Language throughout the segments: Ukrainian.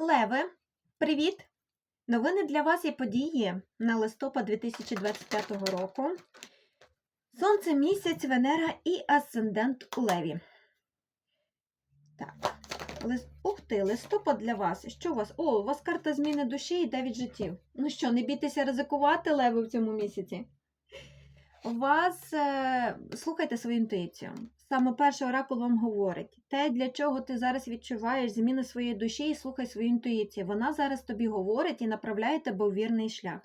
Леви, привіт! Новини для вас і події на листопад 2025 року. Сонце, місяць, Венера і асцендент у Леві. Так, лис... ух ти, листопад для вас. Що у вас? О, у вас карта зміни душі і 9 життів. Ну що, не бійтеся ризикувати леви в цьому місяці? У вас е... слухайте свою інтуїцію. Саме перший оракул вам говорить, те, для чого ти зараз відчуваєш зміни своєї душі і слухай свою інтуїцію. Вона зараз тобі говорить і направляє тебе у вірний шлях.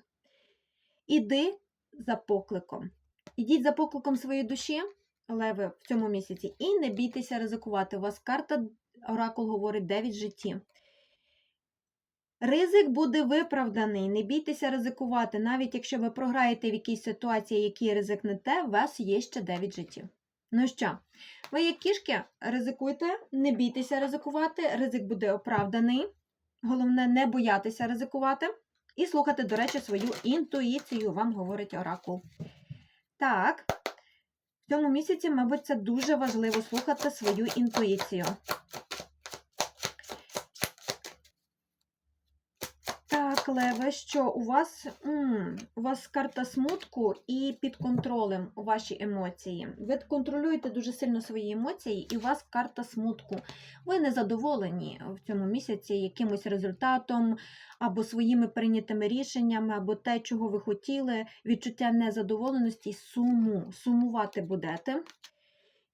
Іди за покликом. Ідіть за покликом своєї душі, леви, в цьому місяці, і не бійтеся ризикувати. У вас карта оракул говорить 9 життів. Ризик буде виправданий, не бійтеся ризикувати, навіть якщо ви програєте в якійсь ситуації, який ризикнете, у вас є ще 9 життів. Ну що, ви як кішки, ризикуйте, не бійтеся ризикувати, ризик буде оправданий. Головне, не боятися ризикувати. І слухати, до речі, свою інтуїцію, вам говорить оракул. Так, в цьому місяці, мабуть, це дуже важливо слухати свою інтуїцію. Так, що у вас м, у вас карта смутку і під контролем ваші емоції. Ви контролюєте дуже сильно свої емоції, і у вас карта смутку. Ви не задоволені в цьому місяці якимось результатом, або своїми прийнятими рішеннями, або те, чого ви хотіли, відчуття незадоволеності, суму. Сумувати будете.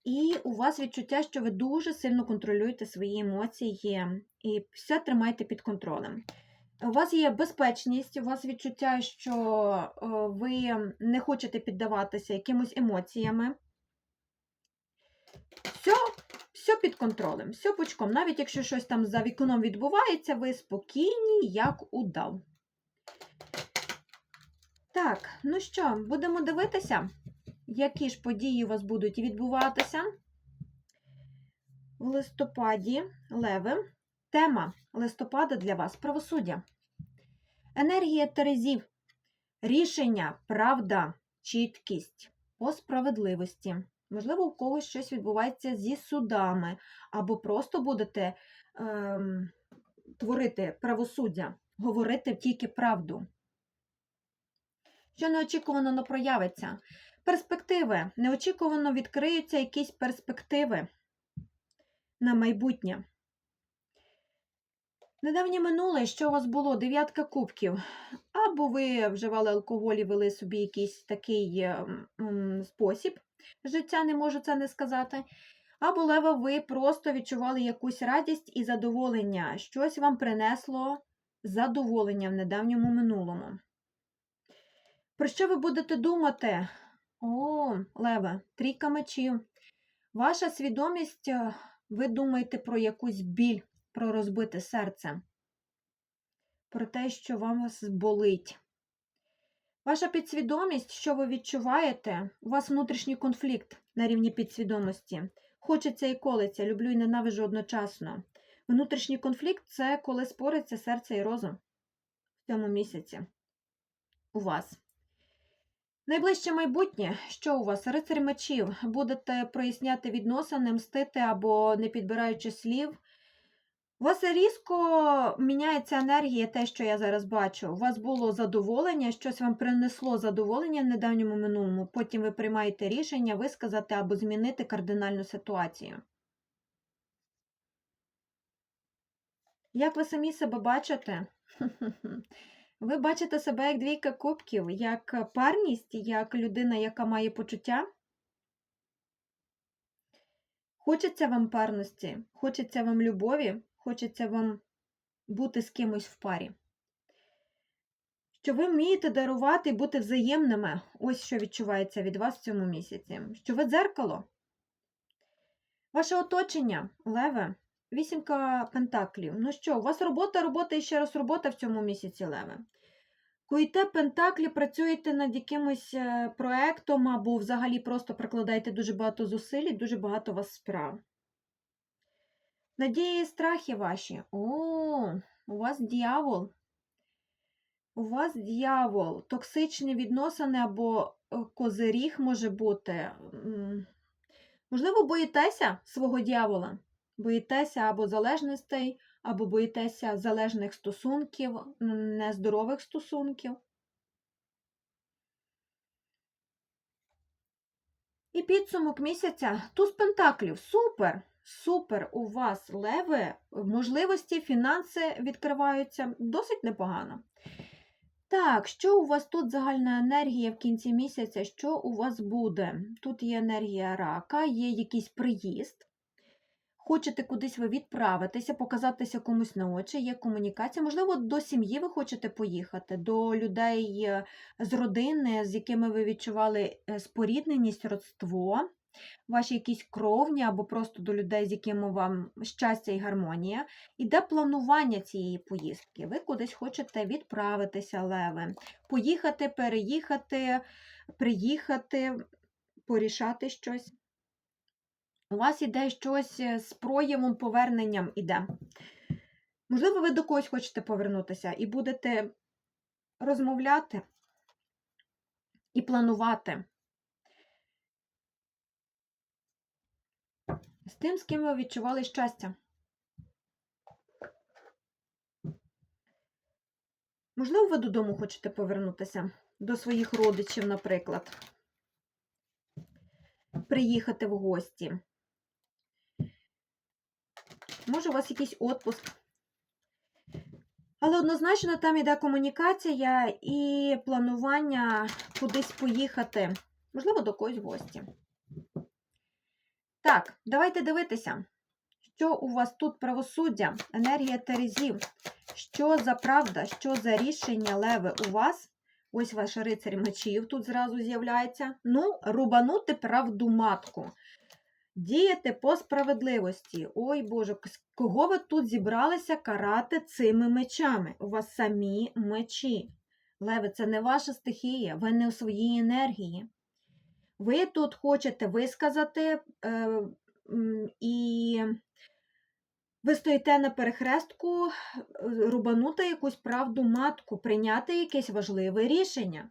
І у вас відчуття, що ви дуже сильно контролюєте свої емоції і все тримаєте під контролем. У вас є безпечність, у вас відчуття, що е, ви не хочете піддаватися якимось емоціями. Все, все під контролем, все пучком. Навіть якщо щось там за вікном відбувається, ви спокійні, як удав. Так, ну що, будемо дивитися, які ж події у вас будуть відбуватися в листопаді, леви. Тема листопада для вас правосуддя. Енергія Терезів. Рішення, правда, чіткість по справедливості. Можливо, у когось щось відбувається зі судами, або просто будете ем, творити правосуддя, говорити тільки правду. Що неочікувано не проявиться? Перспективи. Неочікувано відкриються якісь перспективи на майбутнє. Недавнє минуле, що у вас було? Дев'ятка кубків. Або ви вживали алкоголь і вели собі якийсь такий м, спосіб життя, не можу це не сказати. Або, лева, ви просто відчували якусь радість і задоволення. Щось вам принесло задоволення в недавньому минулому. Про що ви будете думати? О, лева, трійка мечів. Ваша свідомість, ви думаєте про якусь біль про розбите серце, про те, що вам болить. Ваша підсвідомість, що ви відчуваєте, у вас внутрішній конфлікт на рівні підсвідомості. Хочеться і колиться, люблю і ненавижу одночасно. Внутрішній конфлікт це коли спориться серце і розум в цьому місяці. У вас. Найближче майбутнє, що у вас? Рицарь мечів. Будете проясняти відносини, мстити або не підбираючи слів. У вас різко міняється енергія, те, що я зараз бачу. У вас було задоволення, щось вам принесло задоволення в недавньому минулому, потім ви приймаєте рішення висказати або змінити кардинальну ситуацію. Як ви самі себе бачите? Ви бачите себе як двійка кубків, як парність, як людина, яка має почуття? Хочеться вам парності, хочеться вам любові, хочеться вам бути з кимось в парі. Що ви вмієте дарувати і бути взаємними, ось що відчувається від вас в цьому місяці. Що ви дзеркало. Ваше оточення, леве, вісімка пентаклів. Ну що, у вас робота, робота і ще раз робота в цьому місяці, леве. Коїте пентаклі, працюєте над якимось е, проектом, або взагалі просто прикладаєте дуже багато зусиль дуже багато у вас справ. Надії і страхи ваші. О, у вас дьявол. У вас дьявол. Токсичні відносини або е, козиріг може бути. Можливо, боїтеся свого дьявола. Боїтеся або залежностей, або боїтеся залежних стосунків, нездорових стосунків. І підсумок місяця туз пентаклів. Супер! Супер! У вас леви, можливості, фінанси відкриваються досить непогано. Так, що у вас тут загальна енергія в кінці місяця? Що у вас буде? Тут є енергія рака, є якийсь приїзд. Хочете кудись ви відправитися, показатися комусь на очі, є комунікація. Можливо, до сім'ї ви хочете поїхати, до людей е, з родини, з якими ви відчували е, спорідненість, родство, ваші якісь кровні, або просто до людей, з якими вам щастя і гармонія. Іде планування цієї поїздки. Ви кудись хочете відправитися, леви, поїхати, переїхати, приїхати, порішати щось. У вас іде щось е, з проявом, поверненням іде. Можливо, ви до когось хочете повернутися і будете розмовляти і планувати з тим, з ким ви відчували щастя. Можливо, ви додому хочете повернутися, до своїх родичів, наприклад. Приїхати в гості. Може, у вас якийсь відпуск. Але однозначно там йде комунікація і планування кудись поїхати. Можливо, до когось в гості. Так, давайте дивитися, що у вас тут правосуддя, енергія Терезів. Що за правда, що за рішення леви у вас? Ось ваш рицарь мечів тут зразу з'являється. Ну, рубанути правду матку. Діяти по справедливості. Ой Боже, кого ви тут зібралися карати цими мечами? У вас самі мечі. Леви, це не ваша стихія, ви не у своїй енергії. Ви тут хочете висказати е, і ви стоїте на перехрестку, е, рубанути якусь правду матку, прийняти якесь важливе рішення.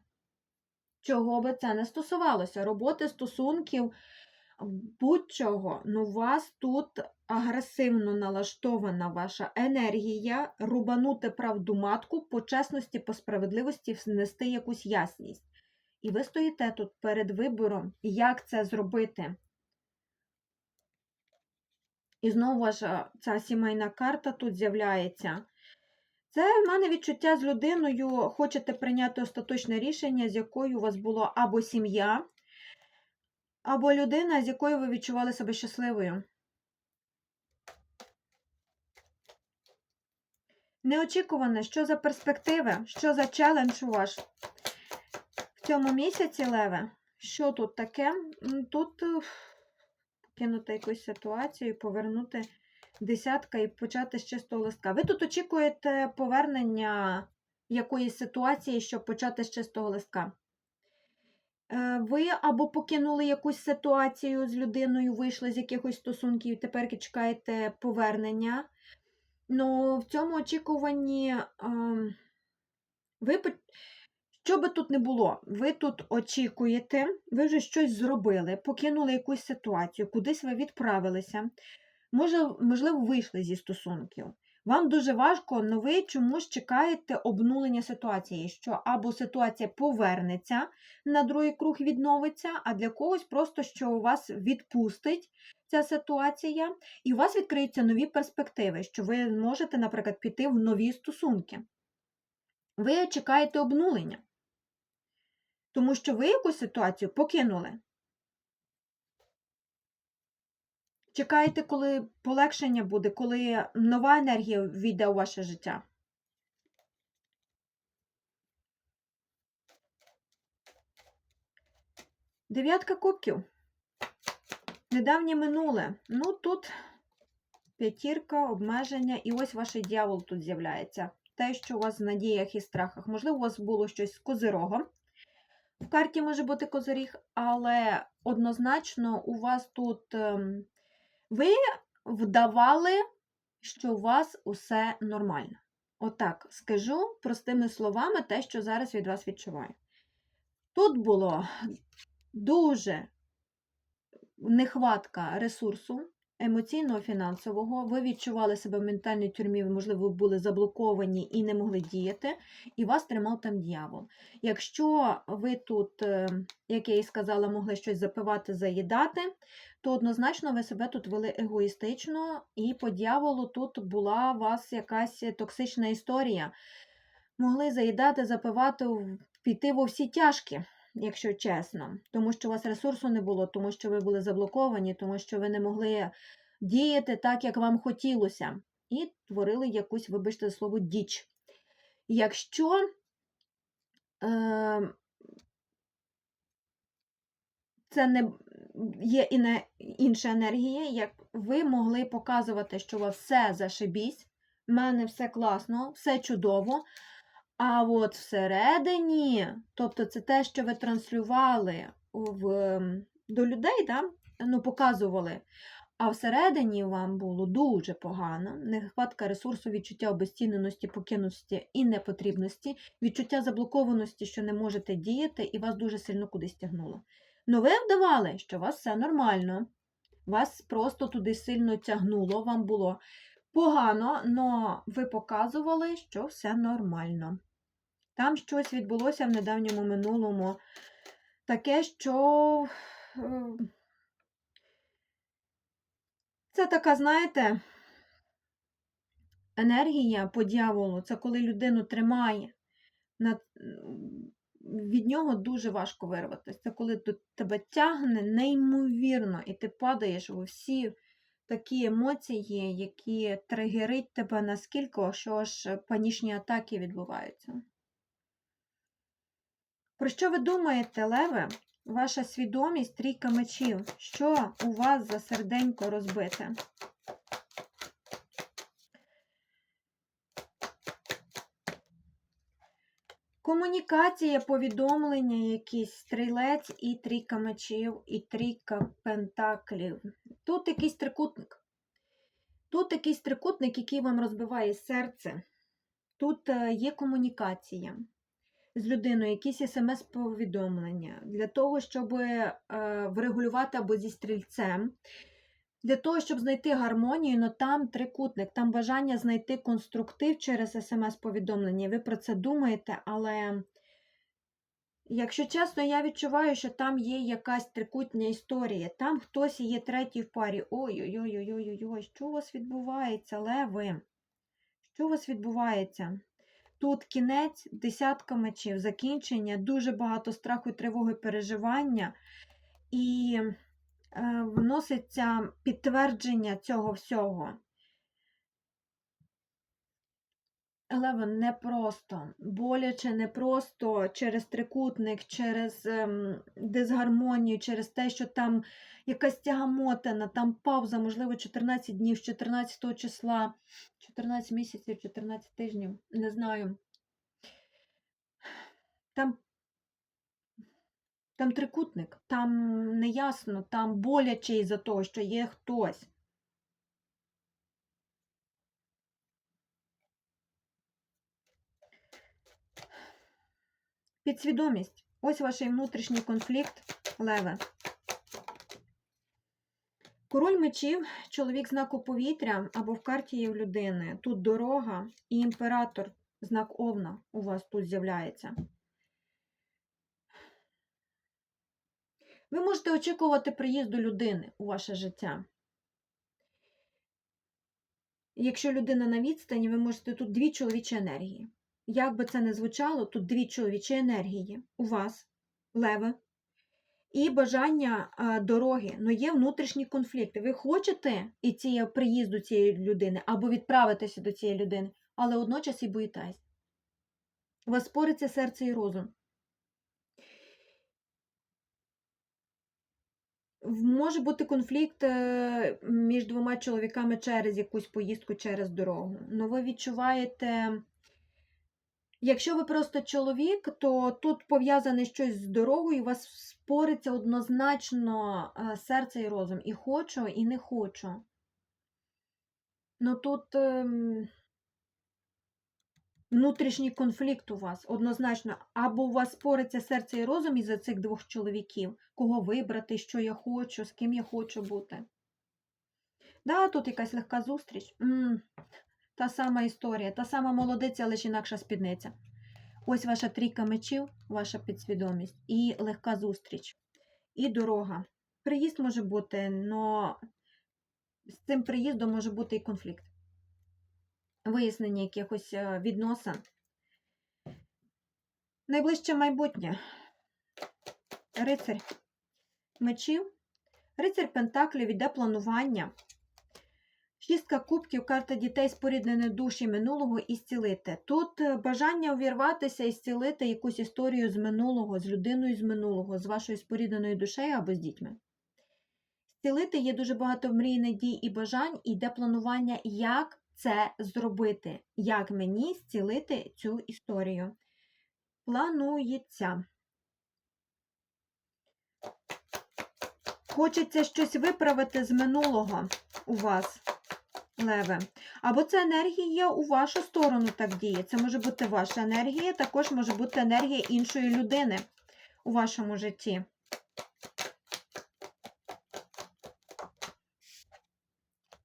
Чого би це не стосувалося? Роботи стосунків будь-чого, ну у вас тут агресивно налаштована ваша енергія, рубанути правду матку, по чесності, по справедливості внести якусь ясність. І ви стоїте тут перед вибором, як це зробити. І знову ваша ця сімейна карта тут з'являється. Це в мене відчуття з людиною, хочете прийняти остаточне рішення, з якою у вас було або сім'я, або людина, з якою ви відчували себе щасливою. Неочікуване, що за перспективи, що за челендж у ваш в цьому місяці, Леве? Що тут таке? Тут е, кинути якусь ситуацію, повернути десятка і почати з чистого листка. Ви тут очікуєте повернення якоїсь ситуації, щоб почати з чистого листка. Е, ви або покинули якусь ситуацію з людиною, вийшли з якихось стосунків, тепер чекаєте повернення. Ну, в цьому очікуванні ем, ви, що би тут не було, ви тут очікуєте, ви вже щось зробили, покинули якусь ситуацію, кудись ви відправилися, може, можливо, вийшли зі стосунків. Вам дуже важко, але ви чомусь чекаєте обнулення ситуації, що або ситуація повернеться на другий круг відновиться, а для когось просто що у вас відпустить ця ситуація, і у вас відкриються нові перспективи, що ви можете, наприклад, піти в нові стосунки. Ви чекаєте обнулення, тому що ви якусь ситуацію покинули. Чекаєте, коли полегшення буде, коли нова енергія війде у ваше життя. Дев'ятка кубків. Недавнє минуле. Ну, тут п'ятірка, обмеження, і ось ваш дьявол тут з'являється. Те, що у вас в надіях і страхах. Можливо, у вас було щось з козирогом. В карті може бути козиріг, але однозначно у вас тут ем, ви вдавали, що у вас усе нормально. Отак скажу простими словами те, що зараз від вас відчуваю. Тут було дуже нехватка ресурсу, емоційного, фінансового, ви відчували себе в ментальній тюрмі, ви, можливо, були заблоковані і не могли діяти, і вас тримав там дьявол. Якщо ви тут, е, як я і сказала, могли щось запивати, заїдати, то однозначно ви себе тут вели егоїстично, і по дьяволу тут була у вас якась токсична історія. Могли заїдати, запивати, піти во всі тяжкі, якщо чесно, тому що у вас ресурсу не було, тому що ви були заблоковані, тому що ви не могли діяти так, як вам хотілося, і творили якусь, вибачте слово, діч. Якщо е, це не є і не інша енергія, як ви могли показувати, що у вас все зашибісь, в мене все класно, все чудово. А от всередині, тобто це те, що ви транслювали в, до людей, да? ну, показували. А всередині вам було дуже погано, нехватка ресурсу, відчуття обезціненості, покинутості і непотрібності, відчуття заблокованості, що не можете діяти, і вас дуже сильно кудись тягнуло. Ну ви вдавали, що у вас все нормально, вас просто туди сильно тягнуло, вам було погано, але ви показували, що все нормально. Там щось відбулося в недавньому минулому, таке, що е, це така, знаєте, енергія по дьяволу, це коли людину тримає. Від нього дуже важко вирватися. Це коли тебе тягне неймовірно, і ти падаєш у всі такі емоції, які тригерить тебе наскільки, що аж панічні атаки відбуваються. Про що ви думаєте, Леве? Ваша свідомість трійка мечів. Що у вас за серденько розбите? Комунікація, повідомлення, якісь стрілець і трійка мечів, і трійка пентаклів. Тут якийсь трикутник. Тут якийсь трикутник, який вам розбиває серце. Тут е, є комунікація з людиною, якісь смс-повідомлення для того, щоб е, врегулювати або зі стрільцем. Для того, щоб знайти гармонію, але там трикутник, там бажання знайти конструктив через смс-повідомлення. Ви про це думаєте, але, якщо чесно, я відчуваю, що там є якась трикутня історія. Там хтось є третій в парі. Ой-ой-ой-ой-ой-ой, що у вас відбувається, леви? Що у вас відбувається? Тут кінець, десятка мечів, закінчення, дуже багато страху, тривоги, переживання. І е, вноситься підтвердження цього всього. Але непросто, боляче, непросто через трикутник, через ем, дисгармонію, через те, що там якась тягамотина, там пауза, можливо, 14 днів з 14 числа, 14 місяців, 14 тижнів, не знаю. Там, там трикутник, там неясно, там боляче із-за того, що є хтось. Підсвідомість. Ось ваш внутрішній конфлікт, леве. Король мечів, чоловік знаку повітря або в карті є в людини. Тут дорога і імператор, знак Овна у вас тут з'являється. Ви можете очікувати приїзду людини у ваше життя. Якщо людина на відстані, ви можете тут дві чоловічі енергії. Як би це не звучало, тут дві чоловічі енергії у вас, леве, і бажання дороги. Ну є внутрішні конфлікти. Ви хочете і цієї приїзду цієї людини або відправитися до цієї людини, але водночас і боїтесь. У вас спориться серце і розум. Може бути конфлікт е, між двома чоловіками через якусь поїздку через дорогу. Ну ви відчуваєте. Якщо ви просто чоловік, то тут пов'язане щось з дорогою, у вас спориться однозначно е, серце і розум. І хочу, і не хочу. Ну тут ем, внутрішній конфлікт у вас однозначно. Або у вас спориться серце і розум із-за цих двох чоловіків, кого вибрати, що я хочу, з ким я хочу бути. Да, тут якась легка зустріч. м та сама історія, та сама молодиця, лише інакша спідниця. Ось ваша трійка мечів, ваша підсвідомість, і легка зустріч, і дорога. Приїзд може бути, але з цим приїздом може бути і конфлікт. Вияснення якихось е, відносин. Найближче майбутнє. Рицарь мечів. Рицарь Пентаклів іде планування. Шістка кубків, карта дітей споріднені душі минулого і зцілити. Тут е, бажання увірватися і зцілити якусь історію з минулого, з людиною з минулого, з вашою спорідненою душею або з дітьми. Зцілити є дуже багато мрій, надій і бажань, і йде планування, як це зробити, як мені зцілити цю історію. Планується. Хочеться щось виправити з минулого у вас, леве. Або це енергія у вашу сторону так діє. Це може бути ваша енергія, також може бути енергія іншої людини у вашому житті.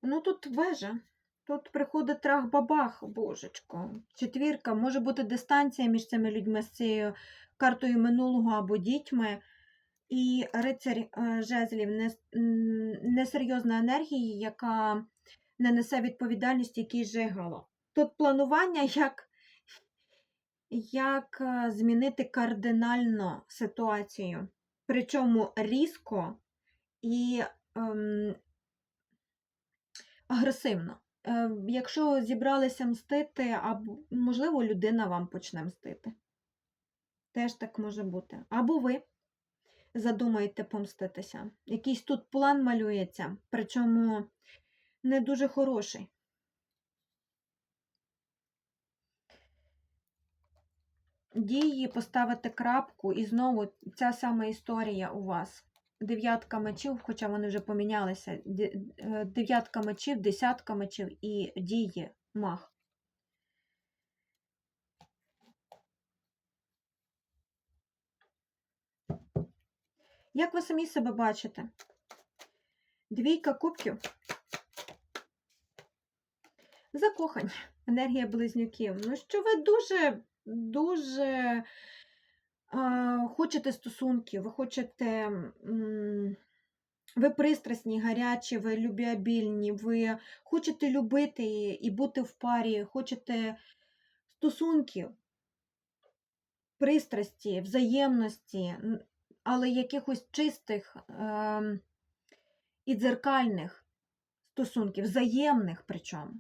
Ну, тут вежа. Тут приходить трах-бабах, божечко. Четвірка, може бути дистанція між цими людьми з цією картою минулого або дітьми. І рицарь е, жезлів несерйозна енергія, яка не несе відповідальність, який жигало. Тут планування, як, як е, змінити кардинально ситуацію. Причому різко і ем, агресивно. Е, якщо зібралися мстити, або, можливо, людина вам почне мстити. Теж так може бути. Або ви задумаєте помститися. Якийсь тут план малюється, причому не дуже хороший. Дії поставити крапку, і знову ця сама історія у вас. Дев'ятка мечів, хоча вони вже помінялися. Е, Дев'ятка мечів, десятка мечів і дії мах. Як ви самі себе бачите? Двійка кубків. Закохані. Енергія близнюків. Ну, що ви дуже, дуже а, хочете стосунків, ви хочете. м, Ви пристрасні, гарячі, ви любвеобільні, ви хочете любити і, бути в парі, хочете стосунків, пристрасті, взаємності, але якихось чистих ем, і дзеркальних стосунків, взаємних причому.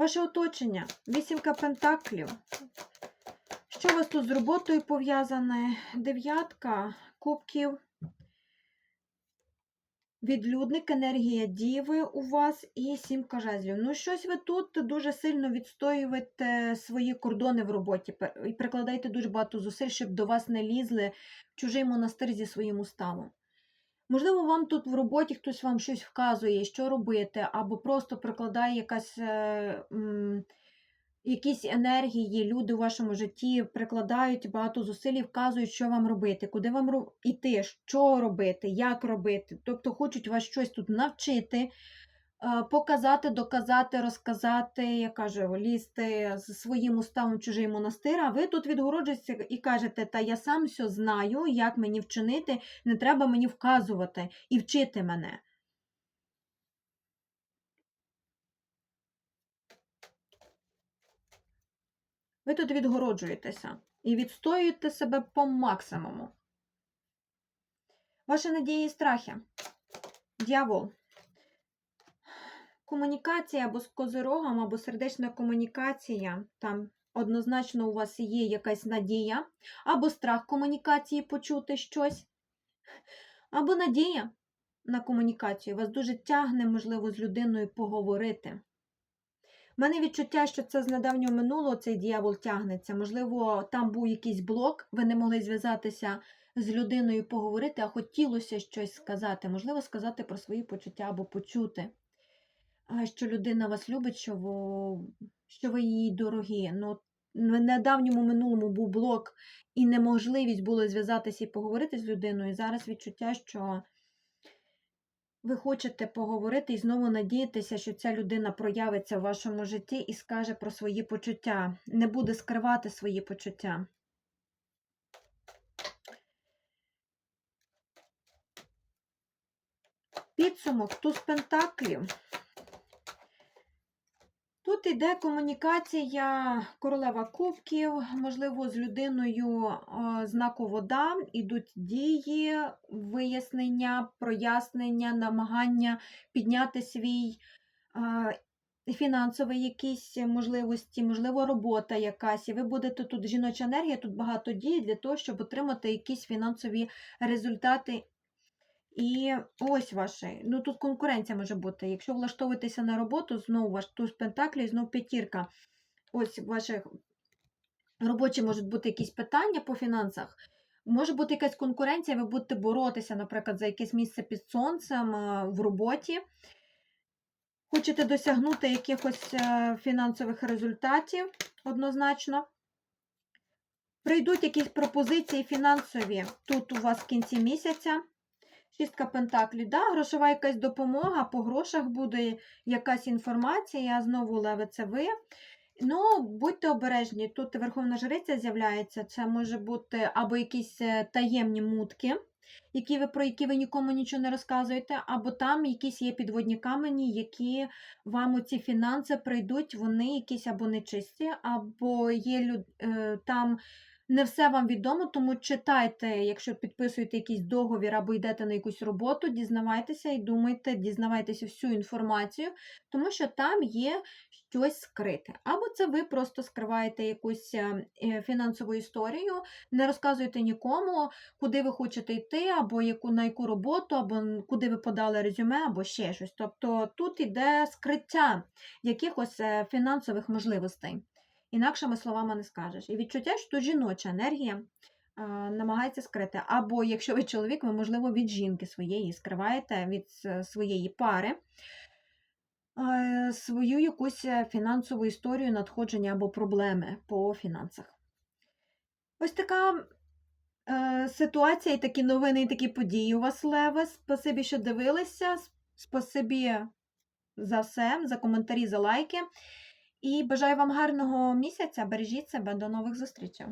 Ваше оточення, вісімка пентаклів. Що у вас тут з роботою пов'язане? Дев'ятка кубків. Відлюдник, енергія діви у вас і сімка жезлів. Ну, щось ви тут дуже сильно відстоюєте свої кордони в роботі і прикладаєте дуже багато зусиль, щоб до вас не лізли в чужий монастир зі своїм уставом. Можливо, вам тут в роботі хтось вам щось вказує, що робити, або просто прикладає якась, е, якісь енергії, люди у вашому житті прикладають багато зусиль і вказують, що вам робити, куди вам іти, що робити, як робити. Тобто хочуть вас щось тут навчити, показати, доказати, розказати, я кажу, лізти з своїм уставом чужий монастир, а ви тут відгороджуєтеся і кажете, та я сам все знаю, як мені вчинити, не треба мені вказувати і вчити мене. Ви тут відгороджуєтеся і відстоюєте себе по максимуму. Ваші надії і страхи. Дьявол. Комунікація або з козирогом, або сердечна комунікація. Там однозначно у вас є якась надія, або страх комунікації почути щось, або надія на комунікацію. Вас дуже тягне, можливо, з людиною поговорити. У мене відчуття, що це з недавнього минулого цей дьявол тягнеться. Можливо, там був якийсь блок, ви не могли зв'язатися з людиною поговорити, а хотілося щось сказати. Можливо, сказати про свої почуття або почути, що людина вас любить, що ви, що ви їй дорогі. Ну, в недавньому минулому був блок і неможливість було зв'язатися і поговорити з людиною. Зараз відчуття, що ви хочете поговорити і знову надіятися, що ця людина проявиться в вашому житті і скаже про свої почуття, не буде скривати свої почуття. Підсумок туз пентаклів. Тут йде комунікація королева кубків, можливо, з людиною знаку вода, ідуть дії, вияснення, прояснення, намагання підняти свій фінансові якісь можливості, можливо, робота якась. І ви будете тут жіноча енергія, тут багато дій для того, щоб отримати якісь фінансові результати. І ось ваше. Ну тут конкуренція може бути. Якщо влаштовуєтеся на роботу, знову ваш туз пентаклі, знову п'ятірка. Ось ваших робочі можуть бути якісь питання по фінансах. Може бути якась конкуренція, ви будете боротися, наприклад, за якесь місце під сонцем е, в роботі. Хочете досягнути якихось е, фінансових результатів однозначно. Прийдуть якісь пропозиції фінансові тут у вас в кінці місяця. Шістка пентаклів, да, грошова якась допомога, по грошах буде якась інформація, знову леве це ви. Ну, будьте обережні, тут Верховна Жриця з'являється, це може бути або якісь е, таємні мутки, які ви, про які ви нікому нічого не розказуєте, або там якісь є підводні камені, які вам у ці фінанси прийдуть, вони якісь або нечисті, або є люд, е, там не все вам відомо, тому читайте, якщо підписуєте якийсь договір або йдете на якусь роботу, дізнавайтеся і думайте, дізнавайтеся всю інформацію, тому що там є щось скрите. Або це ви просто скриваєте якусь е, е, фінансову історію, не розказуєте нікому, куди ви хочете йти, або яку, на яку роботу, або куди ви подали резюме, або ще щось. Тобто тут іде скриття якихось е, фінансових можливостей. Інакшими словами не скажеш. І відчуття, що жіноча енергія а, намагається скрити. Або, якщо ви чоловік, ви, можливо, від жінки своєї скриваєте від своєї пари а, свою якусь е, фінансову історію надходження або проблеми по фінансах. Ось така е, ситуація, і такі новини, і такі події у вас, Леве. Спасибі, що дивилися. Спасибі за все, за коментарі, за лайки. І бажаю вам гарного місяця. Бережіть себе. До нових зустрічей.